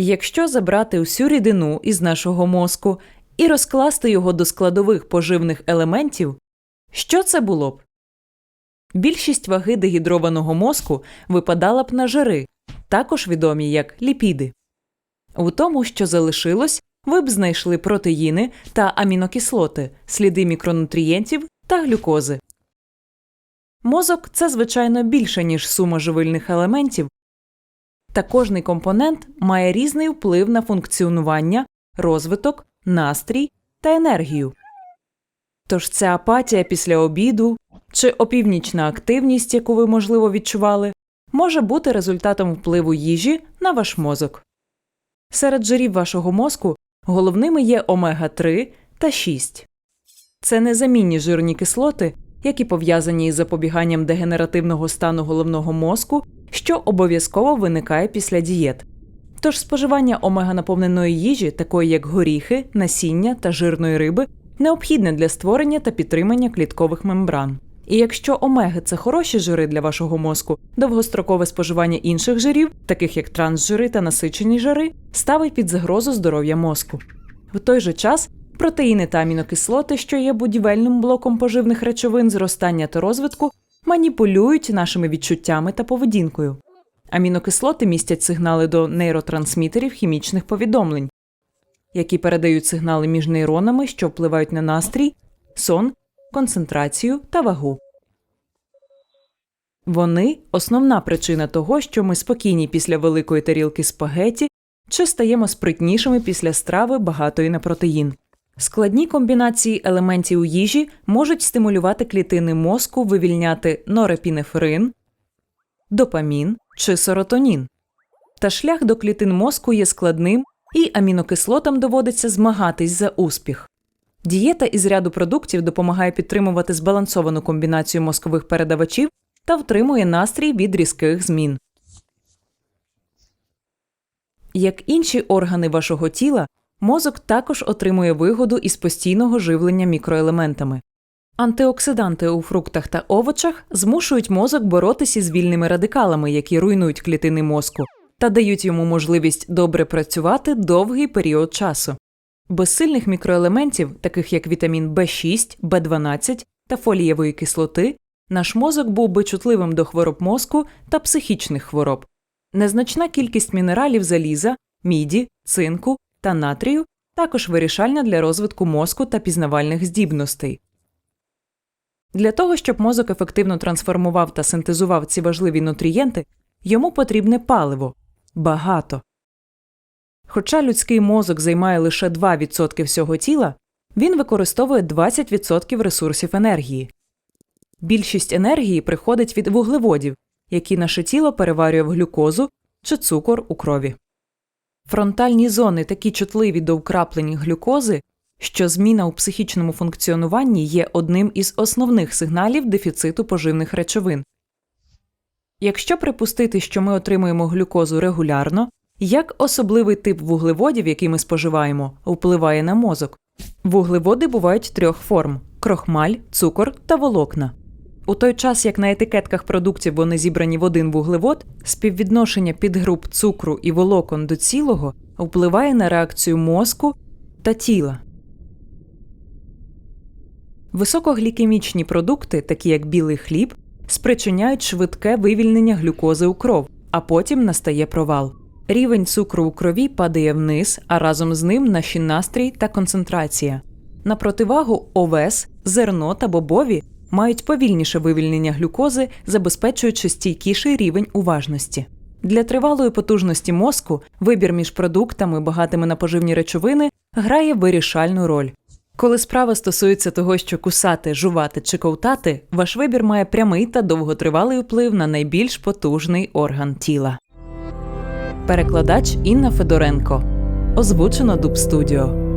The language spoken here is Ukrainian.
Якщо забрати усю рідину із нашого мозку і розкласти його до складових поживних елементів, що це було б? Більшість ваги дегідрованого мозку випадала б на жири, також відомі як ліпіди. У тому, що залишилось, ви б знайшли протеїни та амінокислоти, сліди мікронутрієнтів та глюкози. Мозок це, звичайно, більше, ніж сума живильних елементів, та кожний компонент має різний вплив на функціонування, розвиток, настрій та енергію. Тож ця апатія після обіду чи опівнічна активність, яку ви, можливо, відчували, може бути результатом впливу їжі на ваш мозок. Серед жирів вашого мозку головними є омега 3 та 6. Це незамінні жирні кислоти, які пов'язані із запобіганням дегенеративного стану головного мозку, що обов'язково виникає після дієт. Тож споживання омега-наповненої їжі, такої як горіхи, насіння та жирної риби, необхідне для створення та підтримання кліткових мембран. І якщо омеги це хороші жири для вашого мозку, довгострокове споживання інших жирів, таких як трансжири та насичені жири, ставить під загрозу здоров'я мозку. В той же час протеїни та амінокислоти, що є будівельним блоком поживних речовин зростання та розвитку, маніпулюють нашими відчуттями та поведінкою. Амінокислоти містять сигнали до нейротрансмітерів хімічних повідомлень, які передають сигнали між нейронами, що впливають на настрій, сон, концентрацію та вагу. Вони основна причина того, що ми спокійні після великої тарілки спагеті чи стаємо спритнішими після страви багатої на протеїн. Складні комбінації елементів у їжі можуть стимулювати клітини мозку вивільняти норепінефрин, допамін чи серотонін. Та шлях до клітин мозку є складним, і амінокислотам доводиться змагатись за успіх. Дієта із ряду продуктів допомагає підтримувати збалансовану комбінацію мозкових передавачів та втримує настрій від різких змін. Як інші органи вашого тіла, мозок також отримує вигоду із постійного живлення мікроелементами. Антиоксиданти у фруктах та овочах змушують мозок боротися з вільними радикалами, які руйнують клітини мозку, та дають йому можливість добре працювати довгий період часу. Без сильних мікроелементів, таких як вітамін В6, В12 та фолієвої кислоти, наш мозок був би чутливим до хвороб мозку та психічних хвороб. Незначна кількість мінералів заліза, міді, цинку та натрію також вирішальна для розвитку мозку та пізнавальних здібностей. Для того, щоб мозок ефективно трансформував та синтезував ці важливі нутрієнти, йому потрібне паливо багато. Хоча людський мозок займає лише 2% всього тіла, він використовує 20% ресурсів енергії. Більшість енергії приходить від вуглеводів, які наше тіло переварює в глюкозу чи цукор у крові. Фронтальні зони такі чутливі до вкраплень глюкози, що зміна у психічному функціонуванні є одним із основних сигналів дефіциту поживних речовин. Якщо припустити, що ми отримуємо глюкозу регулярно, як особливий тип вуглеводів, який ми споживаємо, впливає на мозок? Вуглеводи бувають трьох форм: крохмаль, цукор та волокна. У той час, як на етикетках продуктів вони зібрані в один вуглевод, співвідношення підгруп цукру і волокон до цілого впливає на реакцію мозку та тіла. Високоглікемічні продукти, такі як білий хліб, спричиняють швидке вивільнення глюкози у кров, а потім настає провал. Рівень цукру у крові падає вниз, а разом з ним наші настрій та концентрація. На противагу овес, зерно та бобові мають повільніше вивільнення глюкози, забезпечуючи стійкіший рівень уважності. Для тривалої потужності мозку вибір між продуктами, багатими на поживні речовини, грає вирішальну роль. Коли справа стосується того, що кусати, жувати чи ковтати, ваш вибір має прямий та довготривалий вплив на найбільш потужний орган тіла. Перекладач Інна Федоренко. Озвучено Дуб Студіо.